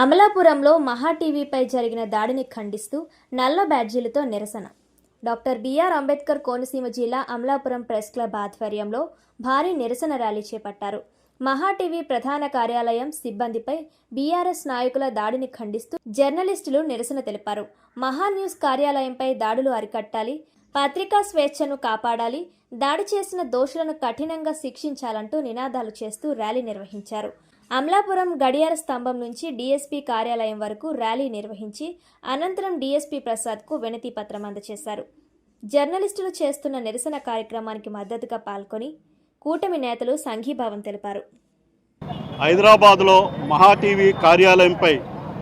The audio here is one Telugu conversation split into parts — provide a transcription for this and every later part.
అమలాపురంలో మహా టీవీపై జరిగిన దాడిని ఖండిస్తూ నల్ల బ్యాడ్జీలతో నిరసన. డాక్టర్ బిఆర్ అంబేద్కర్ కోనసీమ జిల్లా అమలాపురం ప్రెస్ క్లబ్ ఆధ్వర్యంలో భారీ నిరసన ర్యాలీ చేపట్టారు. మహా టీవీ ప్రధాన కార్యాలయం సిబ్బందిపై బీఆర్ఎస్ నాయకుల దాడిని ఖండిస్తూ జర్నలిస్టులు నిరసన తెలిపారు. మహా న్యూస్ కార్యాలయంపై దాడులు అరికట్టాలి పత్రికా స్వేచ్ఛను కాపాడాలి దాడి చేసిన దోషులను కఠినంగా శిక్షించాలంటూ నినాదాలు చేస్తూ ర్యాలీ నిర్వహించారు. అమలాపురం గడియార స్తంభం నుంచి డీఎస్పీ కార్యాలయం వరకు ర్యాలీ నిర్వహించి అనంతరం డీఎస్పీ ప్రసాద్కు వినతి పత్రం అందజేశారు. జర్నలిస్టులు చేస్తున్న నిరసన కార్యక్రమానికి మద్దతుగా పాల్గొని కూటమి నేతలు సంఘీభావం తెలిపారు. హైదరాబాద్లో మహా టీవీ కార్యాలయంపై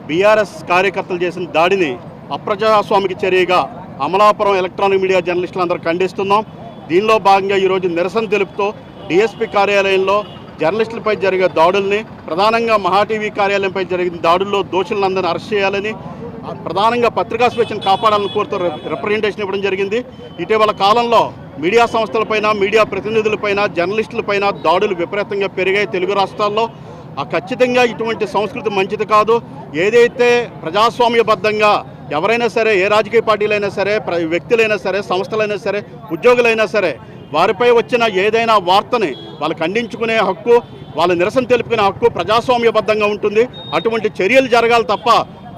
బీఆర్ఎస్ కార్యకర్తలు చేసిన దాడిని అప్రజాస్వామిక చర్యగా అమలాపురం ఎలక్ట్రానిక్ మీడియా జర్నలిస్టులందరూ ఖండిస్తున్నాం. దీనిలో భాగంగా ఈరోజు నిరసన తెలుపుతూ డిఎస్పీ కార్యాలయంలో జర్నలిస్టులపై జరిగే దాడుల్ని ప్రధానంగా మహా టీవీ కార్యాలయంపై జరిగిన దాడుల్లో దోషులందరినీ అరెస్ట్ చేయాలని ప్రధానంగా పత్రికా స్వేచ్ఛను కాపాడాలని కోరుతూ రిప్రజెంటేషన్ ఇవ్వడం జరిగింది. ఇటీవల కాలంలో మీడియా సంస్థలపైన మీడియా ప్రతినిధులపైన జర్నలిస్టులపైన దాడులు విపరీతంగా పెరిగాయి తెలుగు రాష్ట్రాల్లో. ఆ ఖచ్చితంగా ఇటువంటి సంస్కృతి మంచిది కాదు. ఏదైతే ప్రజాస్వామ్యబద్ధంగా ఎవరైనా సరే ఏ రాజకీయ పార్టీలైనా సరే ప్ర వ్యక్తులైనా సరే సంస్థలైనా సరే ఉద్యోగులైనా సరే వారిపై వచ్చిన ఏదైనా వార్తని వాళ్ళు ఖండించుకునే హక్కు వాళ్ళ నిరసన తెలుపుకునే హక్కు ప్రజాస్వామ్యబద్ధంగా ఉంటుంది. అటువంటి చర్యలు జరగాలి తప్ప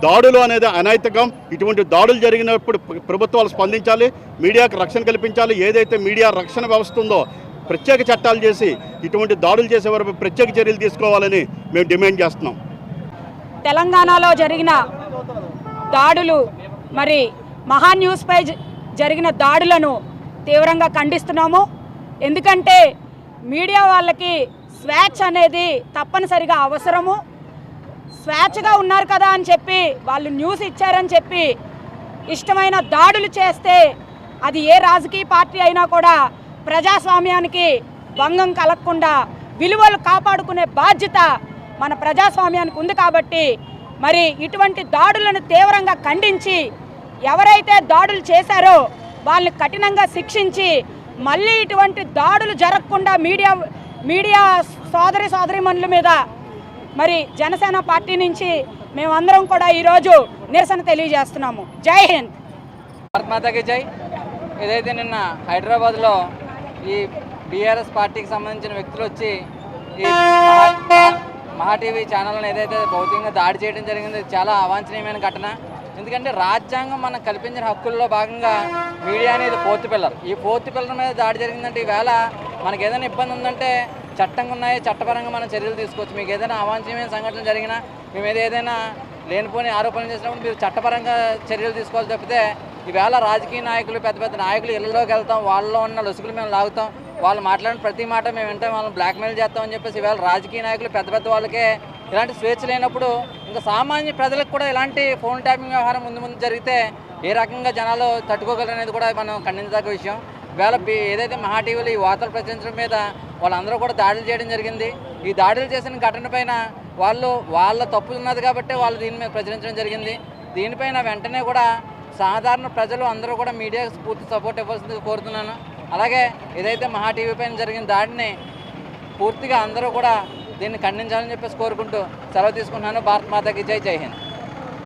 దాడులు అనేది అనైతికం. ఇటువంటి దాడులు జరిగినప్పుడు ప్రభుత్వాలు స్పందించాలి మీడియాకు రక్షణ కల్పించాలి. ఏదైతే మీడియా రక్షణ వ్యవస్థ ఉందో ప్రత్యేక చట్టాలు చేసి ఇటువంటి దాడులు చేసే వరకు ప్రత్యేక చర్యలు తీసుకోవాలని మేము డిమాండ్ చేస్తున్నాం. తెలంగాణలో జరిగిన దాడులు మరి మహా న్యూస్పై జరిగిన దాడులను తీవ్రంగా ఖండిస్తున్నాము. ఎందుకంటే మీడియా వాళ్ళకి స్వేచ్ఛ అనేది తప్పనిసరిగా అవసరము. స్వేచ్ఛగా ఉన్నారు కదా అని చెప్పి వాళ్ళు న్యూస్ ఇచ్చారని చెప్పి ఇష్టమైన దాడులు చేస్తే అది ఏ రాజకీయ పార్టీ అయినా కూడా ప్రజాస్వామ్యానికి భంగం కలగకుండా విలువలు కాపాడుకునే బాధ్యత మన ప్రజాస్వామ్యానికి ఉంది కాబట్టి మరి ఇటువంటి దాడులను తీవ్రంగా ఖండించి ఎవరైతే దాడులు చేశారో వాళ్ళని కఠినంగా శిక్షించి మళ్ళీ ఇటువంటి దాడులు జరగకుండా మీడియా మీడియా సోదరి సోదరిమణుల మీద మరి జనసేన పార్టీ నుంచి మేమందరం కూడా ఈరోజు నిరసన తెలియజేస్తున్నాము. జై హింద్. భారత్ మాతాకి జై. ఏదైతే నిన్న హైదరాబాద్లో ఈ బీఆర్ఎస్ పార్టీకి సంబంధించిన వ్యక్తులు వచ్చి ఈ మహా- టీవీ ఛానల్ని ఏదైతే భౌతికంగా దాడి చేయడం జరిగింది చాలా అవాంఛనీయమైన ఘటన. ఎందుకంటే రాజ్యాంగం మనం కల్పించిన హక్కుల్లో భాగంగా మీడియా అనేది ఫోర్త్ పిల్లర్. ఈ ఫోర్త్ పిల్లర్ మీద దాడి జరిగిందంటే ఈవేళ మనకి ఏదైనా ఇబ్బంది ఉందంటే చట్టంగా ఉన్నాయి చట్టపరంగా మనం చర్యలు తీసుకోవచ్చు. మీకు ఏదైనా అవాంఛనీయమైన సంఘటన జరిగినా మేము మీద ఏదైనా లేనిపోని ఆరోపణలు చేసినప్పుడు మీరు చట్టపరంగా చర్యలు తీసుకోవాలి తప్పితే ఈవేళ రాజకీయ నాయకులు పెద్ద పెద్ద నాయకులు ఇళ్ళలోకి వెళ్తాం వాళ్ళలో ఉన్న లొసుగులు మేము లాగుతాం. వాళ్ళు మాట్లాడిన ప్రతి మాట మేము వింటాం వాళ్ళని బ్లాక్మెయిల్ చేస్తామని చెప్పేసి ఈవేళ రాజకీయ నాయకులు పెద్ద పెద్ద వాళ్ళకే ఇలాంటి స్వేచ్ఛ లేనప్పుడు ఇంకా సామాన్య ప్రజలకు కూడా ఇలాంటి ఫోన్ ట్యాపింగ్ వ్యవహారం ముందు ముందు జరిగితే ఏ రకంగా జనాలు తట్టుకోగలరు అనేది కూడా మనం ఖండించదగ్గ విషయం. వేళ ఏదైతే మహా టీవీలో ఈ వార్తలు ప్రచురించడం మీద వాళ్ళందరూ కూడా దాడులు చేయడం జరిగింది. ఈ దాడులు చేసిన ఘటన పైన వాళ్ళు వాళ్ళ తప్పు ఉన్నది కాబట్టి వాళ్ళు దీని మీద ప్రచురించడం జరిగింది. దీనిపైన వెంటనే కూడా సాధారణ ప్రజలు అందరూ కూడా మీడియాకు పూర్తి సపోర్ట్ ఇవ్వాల్సింది కోరుతున్నాను. అలాగే ఏదైతే మహా టీవీ పైన జరిగిన దాడిని పూర్తిగా అందరూ కూడా దీన్ని ఖండించాలని చెప్పేసి కోరుకుంటూ సెలవు తీసుకుంటున్నాను. భారత్ మాతకి జై జై హింద్.